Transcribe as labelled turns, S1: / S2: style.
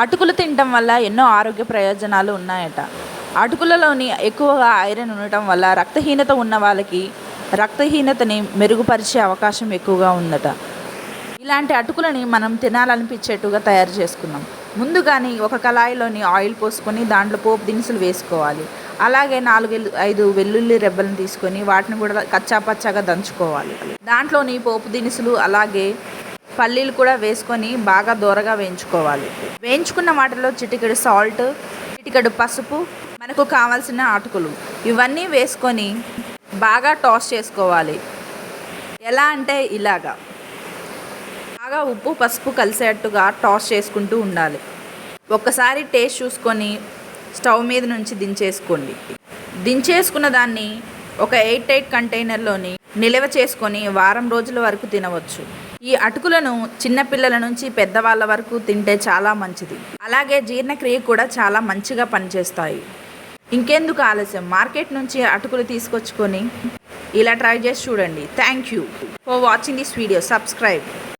S1: అటుకులు తినటం వల్ల ఎన్నో ఆరోగ్య ప్రయోజనాలు ఉన్నాయట. అటుకులలోని ఎక్కువగా ఐరన్ ఉండటం వల్ల రక్తహీనత ఉన్న వాళ్ళకి రక్తహీనతని మెరుగుపరిచే అవకాశం ఎక్కువగా ఉందట. ఇలాంటి అటుకులని మనం తినాలనిపించేట్టుగా తయారు చేసుకున్నాం. ముందుగానే ఒక కళాయిలోని ఆయిల్ పోసుకొని దాంట్లో పోపు దినుసులు వేసుకోవాలి. అలాగే నాలుగు ఐదు వెల్లుల్లి రెబ్బలను తీసుకొని వాటిని కూడా కచ్చా పచ్చాగా దంచుకోవాలి. దాంట్లోని పోపు దినుసులు అలాగే పల్లీలు కూడా వేసుకొని బాగా దూరగా వేయించుకోవాలి. వేయించుకున్న వాటిలో చిటికెడు సాల్ట్ చిటికెడు పసుపు మనకు కావాల్సిన అటుకులు ఇవన్నీ వేసుకొని బాగా టాస్ చేసుకోవాలి. ఎలా అంటే ఇలాగా. బాగా ఉప్పు పసుపు కలిసేట్టుగా టాస్ చేసుకుంటూ ఉండాలి. ఒక్కసారి టేస్ట్ చూసుకొని స్టవ్ మీద నుంచి దించేసుకోండి. దించేసుకున్న దాన్ని ఒక ఎయిట్ ఎయిట్ కంటైనర్లోని నిల్వ చేసుకొని వారం రోజుల వరకు తినవచ్చు. ఈ అటుకులను చిన్నపిల్లల నుంచి పెద్దవాళ్ళ వరకు తింటే చాలా మంచిది. అలాగే జీర్ణక్రియ కూడా చాలా మంచిగా పనిచేస్తాయి. ఇంకెందుకు ఆలస్యం? మార్కెట్ నుంచి అటుకులు తీసుకొచ్చుకొని ఇలా ట్రై చేసి చూడండి. Thank you for watching this video subscribe